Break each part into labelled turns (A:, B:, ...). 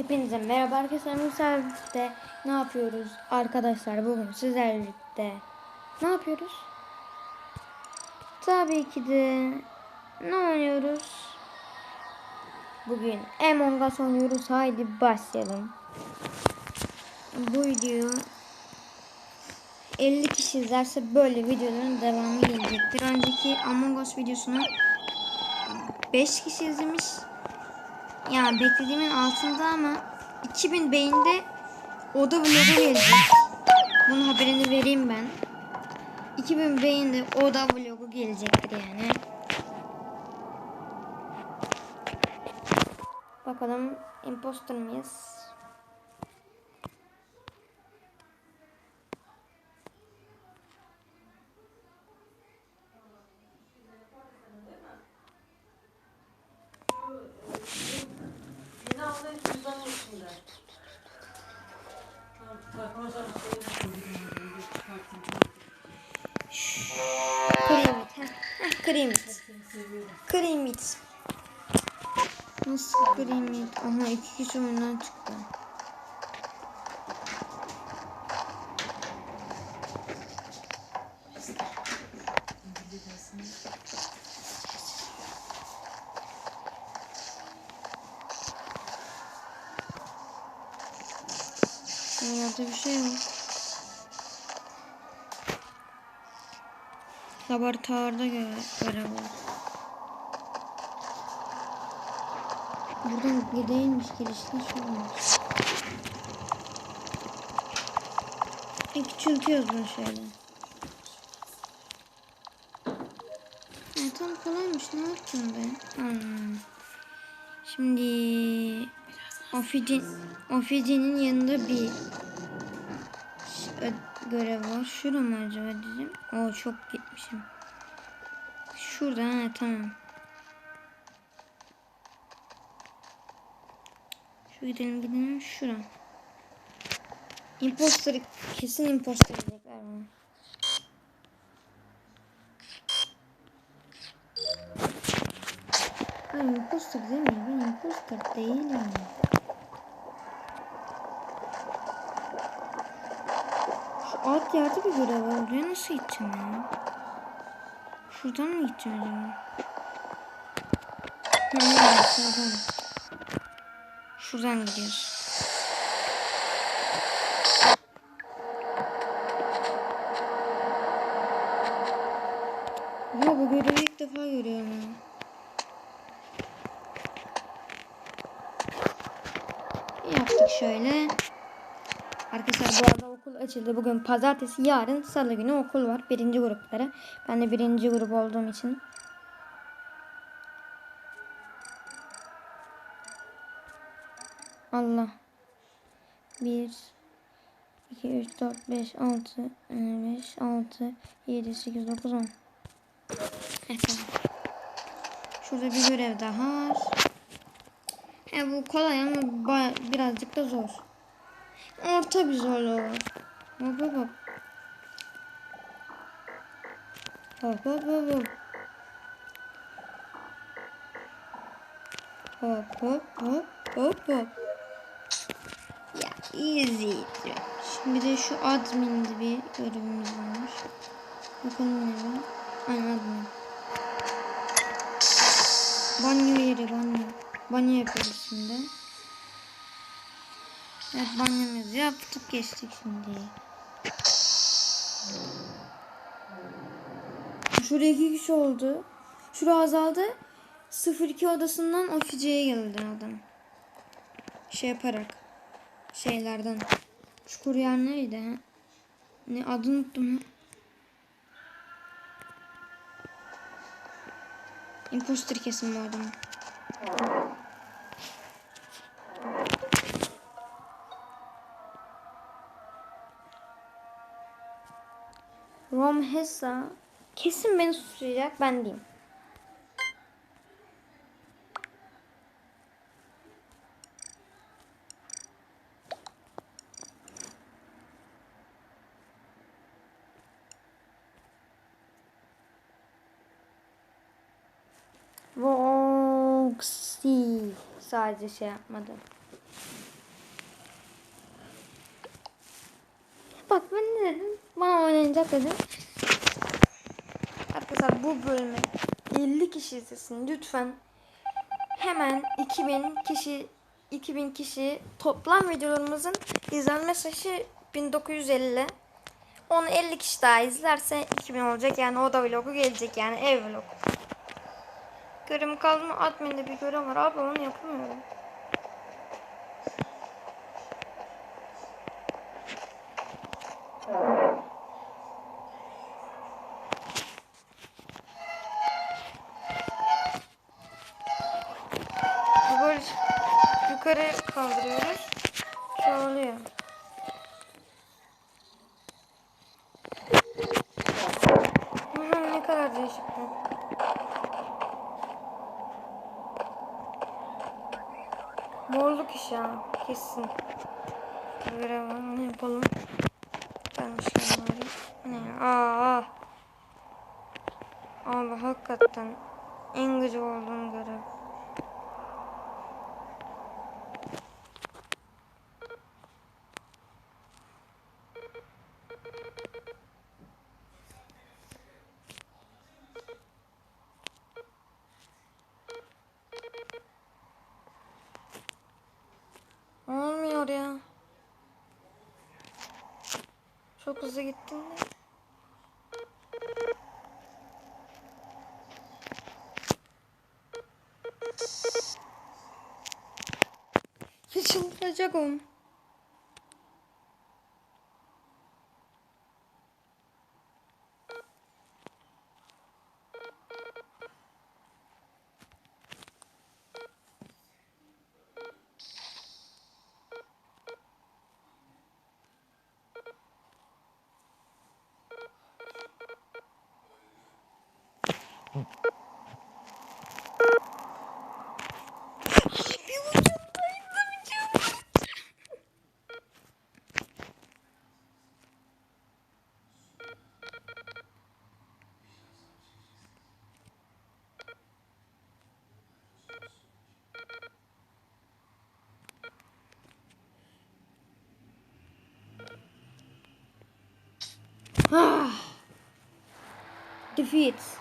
A: Hepinize merhaba arkadaşlar. Müsaade ne yapıyoruz? Arkadaşlar bugün sizlerle birlikte ne yapıyoruz? Tabii ki de ne oynuyoruz? Bugün Among Us oynuyoruz. Haydi başlayalım. Bu video 50 kişi izlerse böyle videoların devamı gelecektir. Önceki Among Us videosunu 5 kişi izlemiş. Yani beklediğimin altında ama 2000 beyinde oda vlogu gelecek. Bunun haberini vereyim ben. 2000 beyinde oda vlogu gelecektir yani. Bakalım imposter mıyız? Kremit. Kremit. Nasıl kremit? Aha iki kişi oyundan çıktı. Orada bir şey yok. Laboratuvarda göre, görev var. Buradan gideymiş girişte şuraymış. E, küçültüyoruz bunu şöyle. E, tam kolaymış ne yaptın be? Hmm. Şimdi Ofici, Ofici'nin yanında bir görev var. Şurada mı acaba dedim. Oo çok gitmişim. Şurada ha tamam. Şu gidelim gidelim şura. Imposter kesin imposter diyecekler bana. Hayır imposter değil mi? Ben imposter değilim. Şu alt yerde bir görev var. Oraya nasıl gideceğim ya? Şuradan mı gideceğim acaba? Şuradan gidiyoruz. Ya bu görevi ilk defa görüyorum ya. Yaptık şöyle. Arkadaşlar bu arada açıldı. Bugün pazartesi, yarın salı günü okul var. Birinci gruplara. Ben de birinci grup olduğum için. Allah. 1 2 3 4 5 6 5 6 7 8 9 10 Evet. Şurada bir görev daha var. He bu kolay ama birazcık da zor. Orta bir zorluğu var. Hop hop hop. Hop hop hop hop. Hop. Ya easy. Şimdi de şu admin'de bir görevimiz varmış. Bakalım ne var. Aynen admin. Banyo yeri banyo. Banyo yapıyoruz şimdi. Evet banyomuzu yaptık geçtik şimdi. Şurada iki kişi oldu. Şura azaldı. 02 odasından oficeye geldi adam. Şey yaparak. Şeylerden. Şu kuryer neydi? Ne adını unuttum. Imposter kesin bu adam. Rom Hessa kesin beni suçlayacak ben diyeyim. Voxy sadece şey yapmadı. Bak ben ne dedim? Bana oynayacak dedim. Arkadaşlar bu bölümü 50 kişi izlesin lütfen. Hemen 2000 kişi 2000 kişi toplam videolarımızın izlenme sayısı 1950. Onu 50 kişi daha izlerse 2000 olacak yani o da vlogu gelecek yani ev vlogu. Görüm kazma adminde bir görev var abi onu yapamıyorum. Böyle yukarı kaldırıyoruz. Hı, ne kadar değişik bu. Morluk iş ya kesin. Görev ne yapalım. Gelmişken bari. Ne aa. Abi hakikaten en gıcık olduğum görev. Olmuyor ya. Çok hızlı gittin de. Çıldıracak o. Ah. defeats.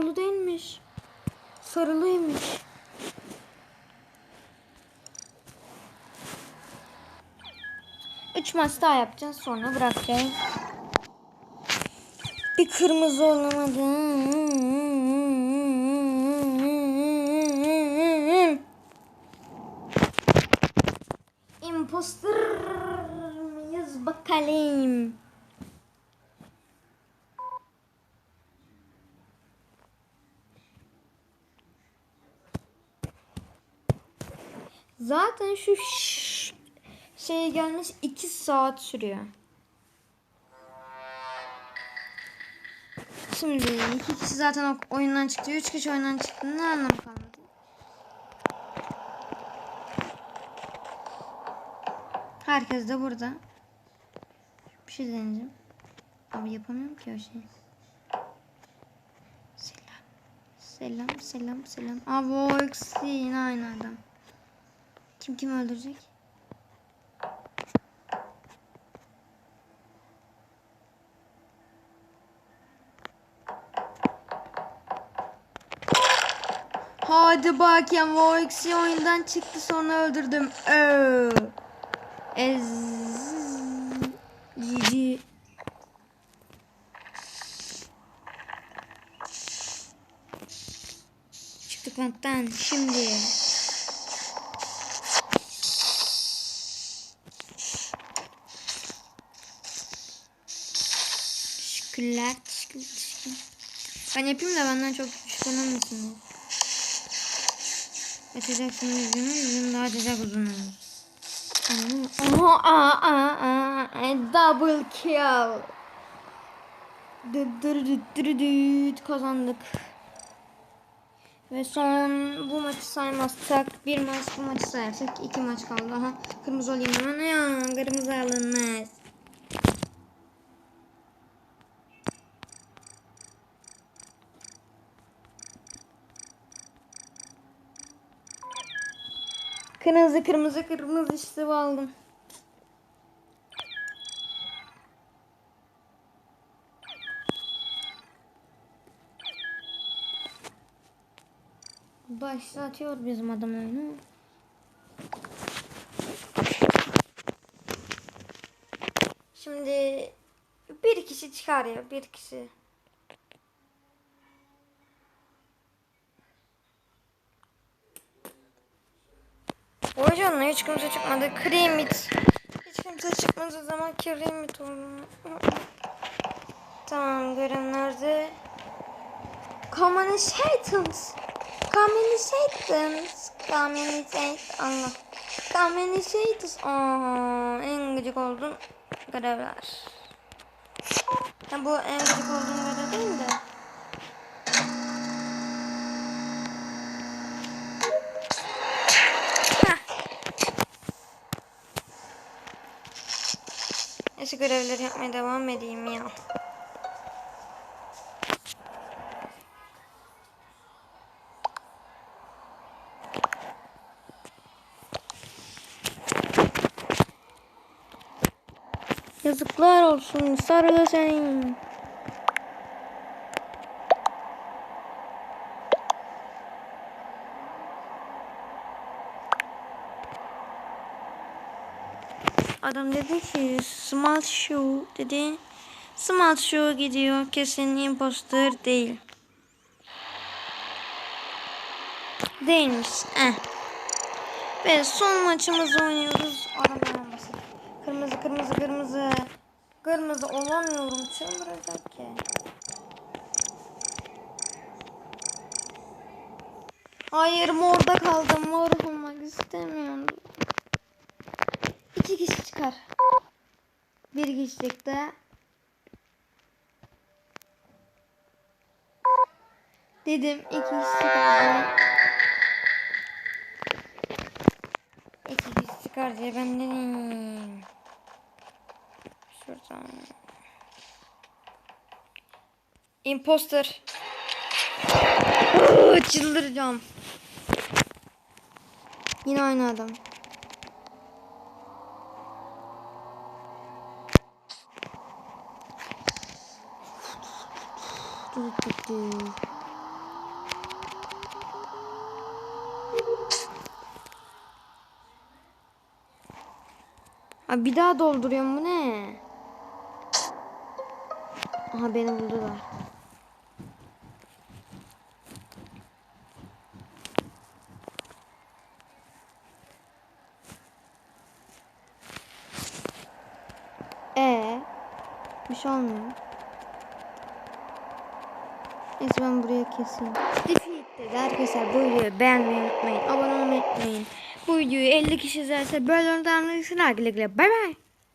A: Morlu değilmiş. Sarılıymış. Üç maç daha yapacağız sonra bırakacağız. Bir kırmızı olamadım. Imposter mıyız bakalım. Zaten şu şeye gelmiş 2 saat sürüyor. Şimdi iki kişi zaten oyundan çıktı. Üç kişi oyundan çıktı. Ne anlamı kalmadı? Herkes de burada. Bir şey deneyeceğim. Abi yapamıyorum ki o şeyi. Selam. Selam, selam, selam. Abi o eksi yine aynı adam. Kim kimi öldürecek? Hadi bakayım eksi oyundan çıktı sonra öldürdüm. Öö. Ez yedi. Çıktık banttan şimdi. Teşekkürler. Teşekkürler. teşekkürler. Ben yapayım da benden çok şüphelenmesinler. Açacaksın yüzümü, yüzüm daha açacak uzun olur. Aha, aa, aa, aa, double kill. Düt düt düt düt düt kazandık. Ve son bu maçı saymazsak bir maç bu maçı sayarsak iki maç kaldı. Aha kırmızı olayım hemen ya kırmızı alınmaz. Kırmızı kırmızı kırmızı bu aldım. Başlatıyor bizim adam oyunu. Şimdi bir kişi çıkar ya bir kişi. Hocam hiç kimse çıkmadı. Kremit. Hiç kimse çıkmadı o zaman kremit oldu. Tamam görevlerde. Communications. Communications. Communicate. Allah. Communications. Aa, en gıcık oldum. Görevler. Ya bu en gıcık olduğum görev değil de. Neyse görevleri yapmaya devam edeyim ya. Yazıklar olsun sarılı senin. Adam dedi ki smart shoe dedi. Smart shoe gidiyor kesin imposter değil. Değilmiş. Eh. Ve son maçımızı oynuyoruz. Adam olmasın. Kırmızı kırmızı kırmızı. Kırmızı olamıyorum. Çıldıracak ki. Hayır morda kaldım. Mor olmak istemiyorum. İki kişi çıkar. Bir kişilik de. Dedim iki kişi çıkar. İki kişi çıkar diye ben dedim. Şuradan. Imposter. Çıldıracağım. Yine aynı adam. Ha bir daha dolduruyorum bu ne? Aha beni buldular. Ee, bir şey olmuyor. Neyse ben buraya keseyim. De arkadaşlar bu videoyu beğenmeyi unutmayın. Abone olmayı unutmayın. Bu videoyu 50 kişi izlerse böyle ondan güle güle. Bay bay.